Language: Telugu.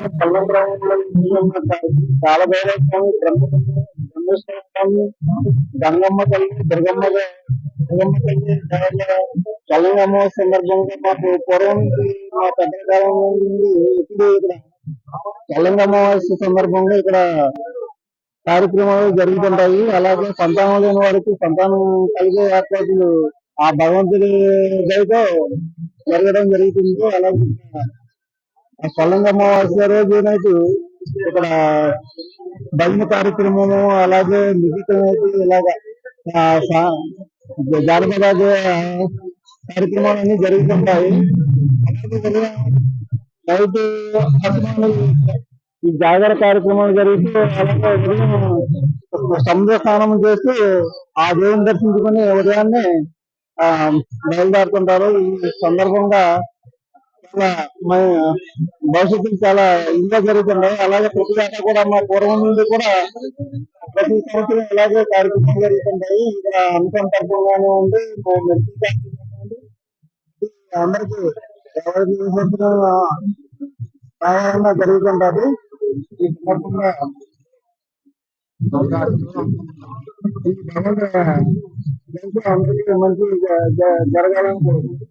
పల్లం చాలా స్వామి బ్రహ్మేశ్వర స్వామి గంగమ్మ తల్లి దుర్గమ్మ దుర్గమ్మ తల్లి కళ్యాణ సందర్భంగా మాకు పూర్వం మా నుండి ఎప్పుడు ఇక్కడ కళ్యాణ అమావాస్య సందర్భంగా ఇక్కడ కార్యక్రమాలు జరుగుతుంటాయి అలాగే సంతానం లేని వారికి సంతానం కలిగే ఏర్పాట్లు ఆ భగవంతుడి దయతో జరగడం జరుగుతుంది అలాగే ఆ కొల్లంగ అమావాస్య రోజు నైట్ ఇక్కడ భజన కార్యక్రమము అలాగే మిగతా ఇలాగా ఆ, సా- జానపద కార్యక్రమాలన్నీ జరుగుతుంటాయి రైతు నైట్ ఈ జాగర కార్యక్రమాలు జరిగితే అలాగే ఉదయం సముద్ర స్నానం చేసి ఆ దేవుని దర్శించుకుని ఉదయాన్నే ఆ బయలుదేరుతుంటారు. ఈ సందర్భంగా భవిష్యత్తు చాలా ఇదిగా జరుగుతున్నాయి. అలాగే ప్రతి ఏటా కూడా మా పూర్వం నుండి కూడా ప్రతి సంవత్సరం ఇలాగే కార్యక్రమాలు జరుగుతుంటాయి. ఇక్కడ అంశం తరపుగానే ఉంది అందరికీ ఎవరికి ఏ సంవత్సరం జరుగుతుంటారు ఈ సందర్భంగా ఈ భవన అందరికీ మంచి జరగాలని కోరుకుంటున్నాను.